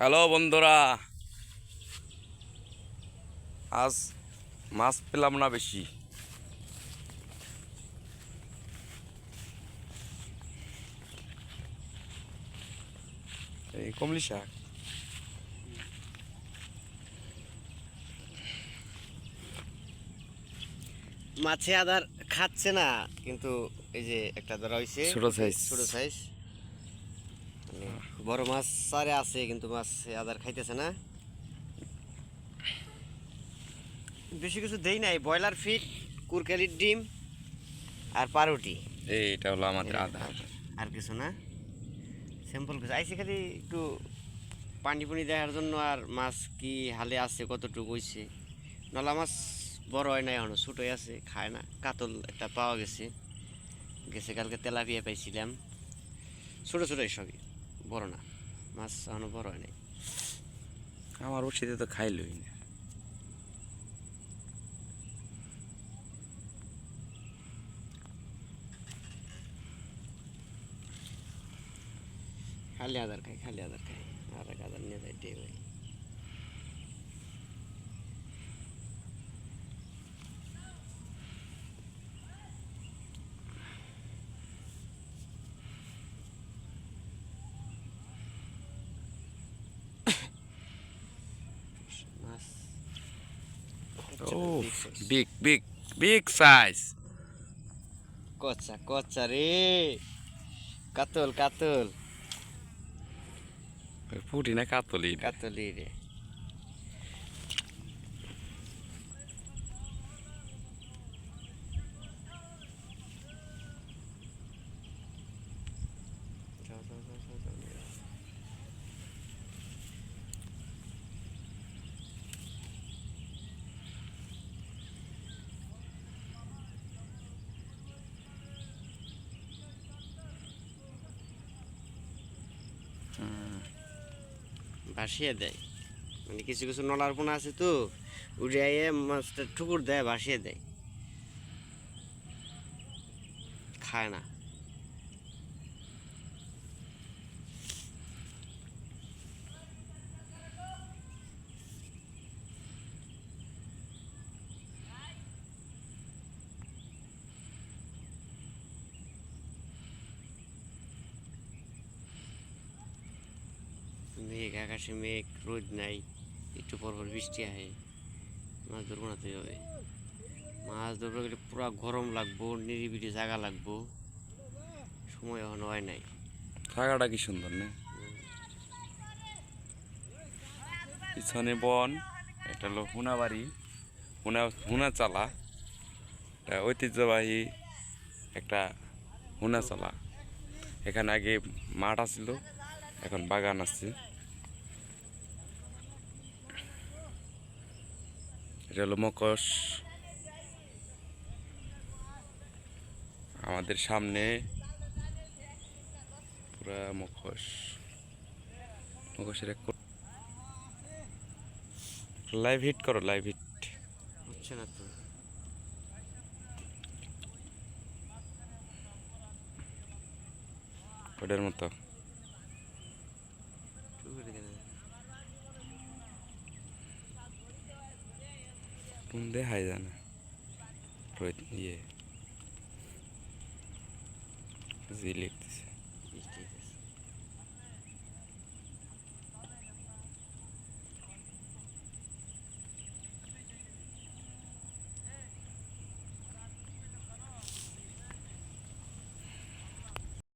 Hello বন্ধুরা। আজ মাছ পেলাম না বেশি। এই কমলি শাক। মাছে আদার খাচ্ছে না কিন্তু এই যে একটা ধরা হয়েছে ছোট সাইজ ছোট সাইজ বড় মাছ সারে আছে কিন্তু মাছ আদার খাইতেছে না। বেশি কিছু দেই নাই ব্রয়লার ফিট কুরকালির ডিম আর পাউরুটি এইটা হলো আমাদের আধার আর কিছু না। সিম্পল কিছু। আইসি খালি একটু পানি পুনি দেখার জন্য আর মাছ কি হালে আছে কতটুকু হইছে। নলা মাছ বড় হয় না এখনও ছোটোই আছে খায় না। কাতল একটা পাওয়া গেছে। গেছে কালকে তেলাপিয়া পাইছিলাম। ছোটো ছোটোই সবই বড় না মাছ এখনও বড় হয় নাই। আমার ওষুধে তো খাইলই না। খালি আদার খাই খালি আদার খাই আর এক আদার নিয়ে যাই ভাই Oh, big, big, big size. Kocak, kocak, ri. Katul, katul. Eh, Puri katul ini. Katul ini. Ciao. ভাসিয়ে দেয়। মানে কিছু কিছু নলার পোনা আছে তো উড়িয়ে মাছটা ঠুকুর দেয়, ভাসিয়ে দেয়। খায় না। মেঘ, আকাশে মেঘ, রোদ নাই, একটু পর পর বৃষ্টি আহে, মাছ ধরবো না তো হবে মাছ ধরবো গেলে পুরো গরম লাগবো, নিরিবিলি জায়গা লাগবো, সময় এখন হয় নাই। থাকাটা কি সুন্দর, না? পিছনে বন এটা হলো হুনাবাড়ি, হুনা হুনা চালা এটা ঐতিহ্যবাহী একটা হুনা চালা এখানে আগে মাঠ আছিল, এখন বাগান আছে। এটা হলো মকস। আমাদের সামনে পুরা মুখোশ মুখোশের এক লাইভ হিট করো লাইভ হিট হচ্ছে না তো। ওটার মতো একটু করে দে না। তুমি দেখাই যায় না ইয়ে জি লিখতেছে